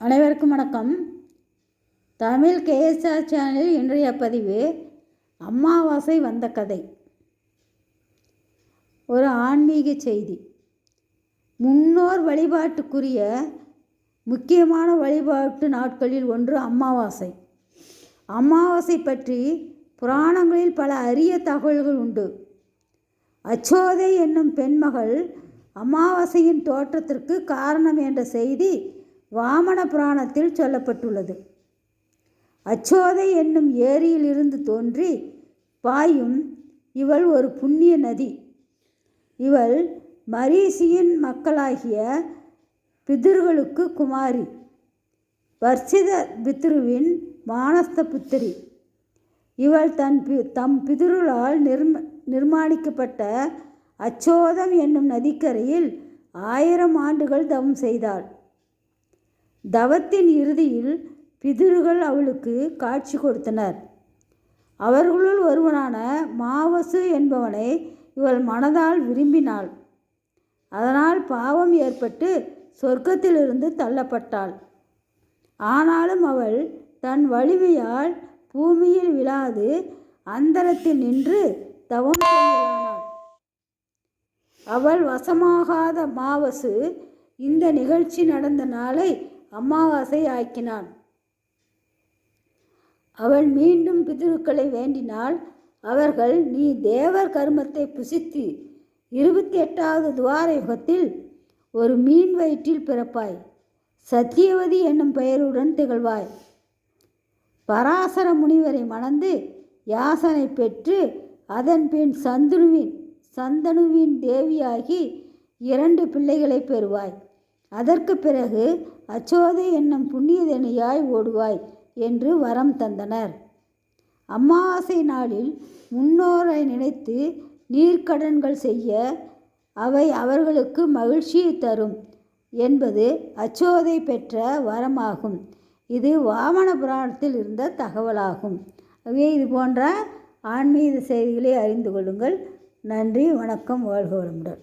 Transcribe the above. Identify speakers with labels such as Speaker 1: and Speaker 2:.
Speaker 1: அனைவருக்கும் வணக்கம். தமிழ் கேஎஸ்ஆர் சேனலில் இன்றைய பதிவு அமாவாசை வந்த கதை. ஒரு ஆன்மீக செய்தி. முன்னோர் வழிபாட்டுக்குரிய முக்கியமான வழிபாட்டு நாட்களில் ஒன்று அமாவாசை. அமாவாசை பற்றி புராணங்களில் பல அரிய தகவல்கள் உண்டு. அச்சோதை என்னும் பெண்மகள் அமாவாசையின் தோற்றத்திற்கு காரணம் என்ற செய்தி வாமன புராணத்தில் சொல்லப்பட்டுள்ளது. அச்சோதை என்னும் ஏரியிலிருந்து தோன்றி பாயும் இவள் ஒரு புண்ணிய நதி. இவள் மரீசியின் மக்களாகிய பிதிர்களுக்கு குமாரி. வர்ஷித பித்ருவின் மானஸ்த புத்திரி. இவள் தன் பி தம் பிதிருளால் நிர்ம நிர்மாணிக்கப்பட்ட அச்சோதம் என்னும் நதிக்கரையில் ஆயிரம் ஆண்டுகள் தவம் செய்தாள். தவத்தின் இறுதியில் பிதிருகள் அவளுக்கு காட்சி கொடுத்தனர். அவர்களுள் ஒருவனான மாவசு என்பவனை இவள் மனதால் விரும்பினாள். அதனால் பாவம் ஏற்பட்டு சொர்க்கத்திலிருந்து தள்ளப்பட்டாள். ஆனாலும் அவள் தன் வலிமையால் பூமியில் விழாது அந்தரத்தில் நின்று தவம் அவள் வசமாகாத மாவசு இந்த நிகழ்ச்சி நடந்த நாளை அமாவாசை ஆக்கினான். அவள் மீண்டும் பிதுருக்களை வேண்டினால் அவர்கள் நீ தேவர் கர்மத்தை புசித்து இருபத்தி எட்டாவது துவார யுகத்தில் ஒரு மீன் வயிற்றில் பிறப்பாய். சத்தியவதி என்னும் பெயருடன் திகழ்வாய். பராசர முனிவரை மணந்து யாசனை பெற்று அதன் பின் சந்துனுவின் சந்தனுவின் தேவியாகி இரண்டு பிள்ளைகளை பெறுவாய். அதற்கு பிறகு அச்சோதை என்னும் புண்ணியதனியாய் ஓடுவாய் என்று வரம் தந்தனர். அமாவாசை நாளில் முன்னோரை நினைத்து நீர்க்கடன்கள் செய்ய அவை அவர்களுக்கு மகிழ்ச்சியை தரும் என்பது அச்சோதை பெற்ற வரமாகும். இது வாமன புராணத்தில் இருந்த தகவலாகும். ஆகவே இது போன்ற ஆன்மீக செய்திகளை அறிந்து கொள்ளுங்கள். நன்றி வணக்கம் வாழ்க வளமுடன்.